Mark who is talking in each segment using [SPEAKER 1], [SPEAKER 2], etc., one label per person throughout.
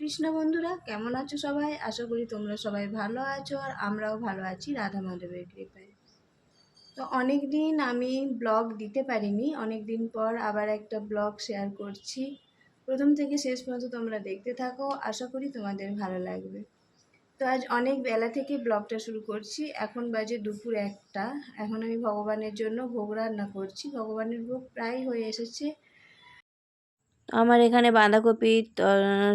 [SPEAKER 1] কৃষ্ণ বন্ধুরা, কেমন আছো সবাই? আশা করি তোমরা সবাই ভালো আছো আর আমরাও ভালো আছি রাধা মাধবের কৃপায়। তো অনেক দিন আমি ব্লগ দিতে পারিনি অনেক দিন পর আবার একটা ব্লগ শেয়ার করছি। প্রথম থেকে শেষ পর্যন্ত তোমরা দেখতে থাকো, আশা করি তোমাদের ভালো লাগবে। তো আজ অনেক বেলা থেকে ব্লগটা শুরু করছি, এখন বাজে দুপুর একটা। এখন আমি ভগবানের জন্য ভোগ রান্না করছি, ভগবানের ভোগ প্রায় হয়ে এসেছে। আমার এখানে বাঁধাকপি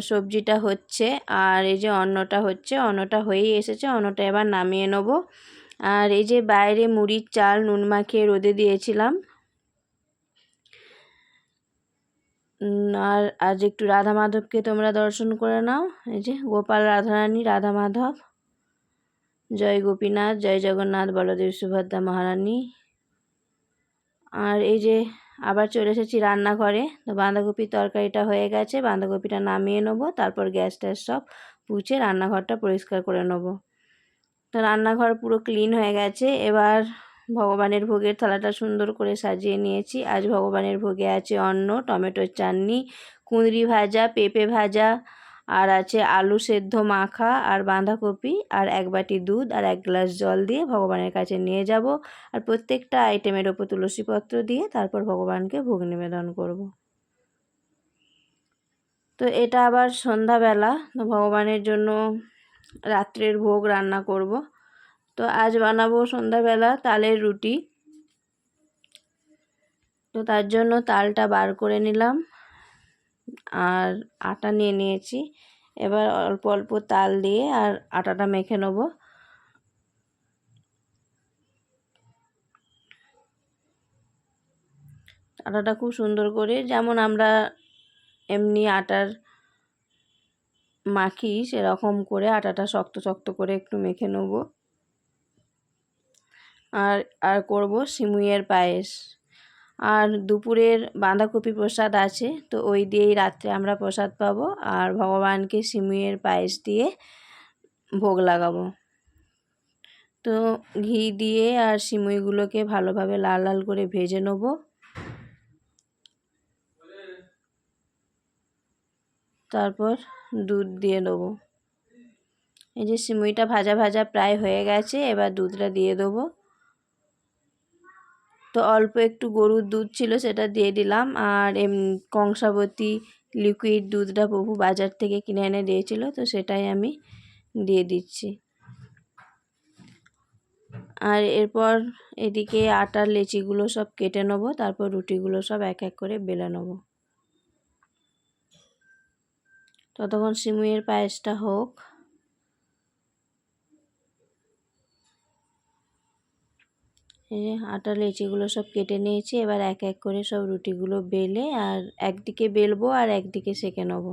[SPEAKER 1] সবজিটা হচ্ছে, আর এই যে অন্নটা হচ্ছে, অন্নটা হয়েই এসেছে, অন্নটা এবার নামিয়ে নেব। আর এই যে বাইরে মুড়ির চাল নুন মাখিয়ে রোদে দিয়েছিলাম। আর আজ একটু রাধা মাধবকে তোমরা দর্শন করে নাও। এই যে গোপাল রাধারানী রাধা মাধব জয় গোপীনাথ, জয় জগন্নাথ, বলদেব সুভদ্রা মহারানী। আর এই যে আবার চলে এসেছি রান্নাঘরে। তো বাঁধাকপির তরকারিটা হয়ে গেছে, বাঁধাকপিটা নামিয়ে নেব, তারপর গ্যাস ট্যাস সব পুছে রান্নাঘরটা পরিষ্কার করে নেব। তো রান্নাঘর পুরো ক্লিন হয়ে গেছে, এবার ভগবানের ভোগের থালাটা সুন্দর করে সাজিয়ে নিয়েছি। আজ ভগবানের ভোগে আছে অন্ন, টমেটোর চাটনি, কুঁদরি ভাজা, পেঁপে ভাজা আর আছে আলু সেদ্ধ মাখা আর বাঁধাকপি আর এক বাটি দুধ আর এক গ্লাস জল দিয়ে ভগবানের কাছে নিয়ে যাব। আর প্রত্যেকটা আইটেমের ওপর তুলসীপত্র দিয়ে তারপর ভগবানকে ভোগ নিবেদন করব। তো এটা আবার সন্ধ্যাবেলা। তো ভগবানের জন্য রাত্রের ভোগ রান্না করব। তো আজ বানাবো সন্ধ্যাবেলা তালের রুটি। তো তার জন্য তালটা বার করে নিলাম। আর আটা নিয়ে নিয়েছি। এবার অল্প অল্প তাল দিয়ে আর আটাটা মেখে নেব। আটাটা খুব সুন্দর করে যেমন আমরা এমনি আটার মাখি সেরকম করে আটাটা শক্ত শক্ত করে একটু মেখে নেব। আর আর করব সিমুইয়ের পায়েস। আর দুপুরের বাঁধাকপি প্রসাদ আছে, তো ওই দিয়েই রাত্রে আমরা প্রসাদ পাবো আর ভগবানকে সিমুইয়ের পায়েস দিয়ে ভোগ লাগাবো। তো ঘি দিয়ে আর সিমুইগুলোকে ভালোভাবে লাল লাল করে ভেজে নেব। তারপর দুধ দিয়ে দেবো এই যে সিমুইটা ভাজা ভাজা প্রায় হয়ে গেছে, এবার দুধটা দিয়ে দেবো। তো অল্প একটু গরুর দুধ ছিল সেটা দিয়ে দিলাম। আর এম, কংসাবতী লিকুইড দুধটা প্রভু বাজার থেকে কিনে এনে দিয়েছিল, তো সেটাই আমি দিয়ে দিচ্ছি। আর এরপর এদিকে আটার লেচিগুলো সব কেটে নেব, তারপর রুটিগুলো সব এক এক করে বেলে নেব। ততক্ষণ সিমুইয়ের পায়েসটা হোক। এই আটা, লেচিগুলো সব কেটে নিয়েছি। এবার এক এক করে সব রুটিগুলো বেলে আর একদিকে বেলবো আর একদিকে সেঁকে নেব।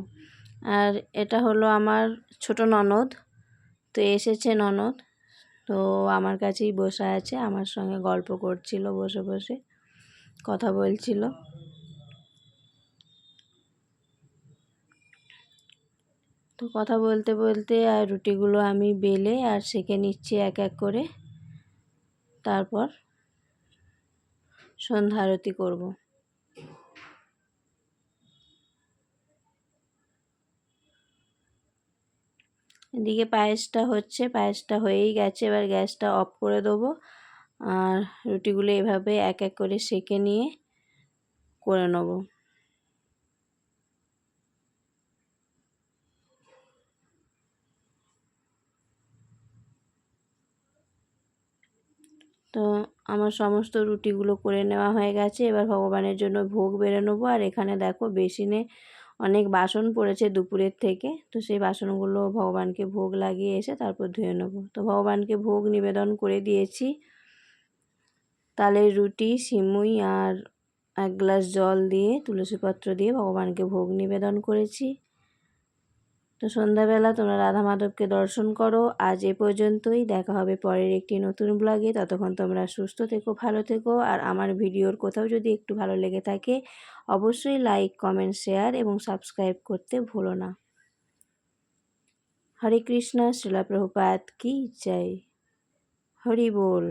[SPEAKER 1] আর এটা হলো আমার ছোট ননদ। তো এসেছে ননদ। তো আমার কাছেই বসে আছে। আমার সঙ্গে গল্প করছিল, বসে বসে কথা বলছিল। তো কথা বলতে বলতে আর রুটিগুলো আমি বেলে আর সেঁকে নিচ্ছি এক এক করে। তারপর সন্ধ্যা আরতি করব। এদিকে পায়েসটা হচ্ছে, পায়েসটা হয়েই গেছে, এবার গ্যাসটা অফ করে দেবো। আর রুটিগুলো এভাবে এক এক করে সেঁকে নিয়ে করে নেব। তো আমার সমস্ত রুটিগুলো করে নেওয়া হয়ে গেছে। এবার ভগবানের জন্য ভোগ বেড়ে নেব। আর এখানে দেখো বেসিনে অনেক বাসন পড়েছে দুপুরের থেকে। তো সেই বাসনগুলো ভগবানকে ভোগ লাগিয়ে এসে তারপর ধুয়ে নেব। তো ভগবানকে ভোগ নিবেদন করে দিয়েছি। তালের রুটি, সিমুই আর এক গ্লাস জল দিয়ে, তুলসীপত্র দিয়ে ভগবানকে ভোগ নিবেদন করেছি। তো সন্ধ্যাবেলা তোমরা রাধা মাধবকে দর্শন করো। আজ এ পর্যন্তই। দেখা হবে পরের একটি নতুন ব্লগে ততক্ষণ তোমরা সুস্থ থেকো, ভালো থেকো। আর আমার ভিডিওর কোথাও যদি একটু ভালো লেগে থাকে, অবশ্যই লাইক কমেন্ট শেয়ার এবং সাবস্ক্রাইব করতে ভুলো না। হরে কৃষ্ণ, শিলা প্রভুপাত কি জয়। হরি বল।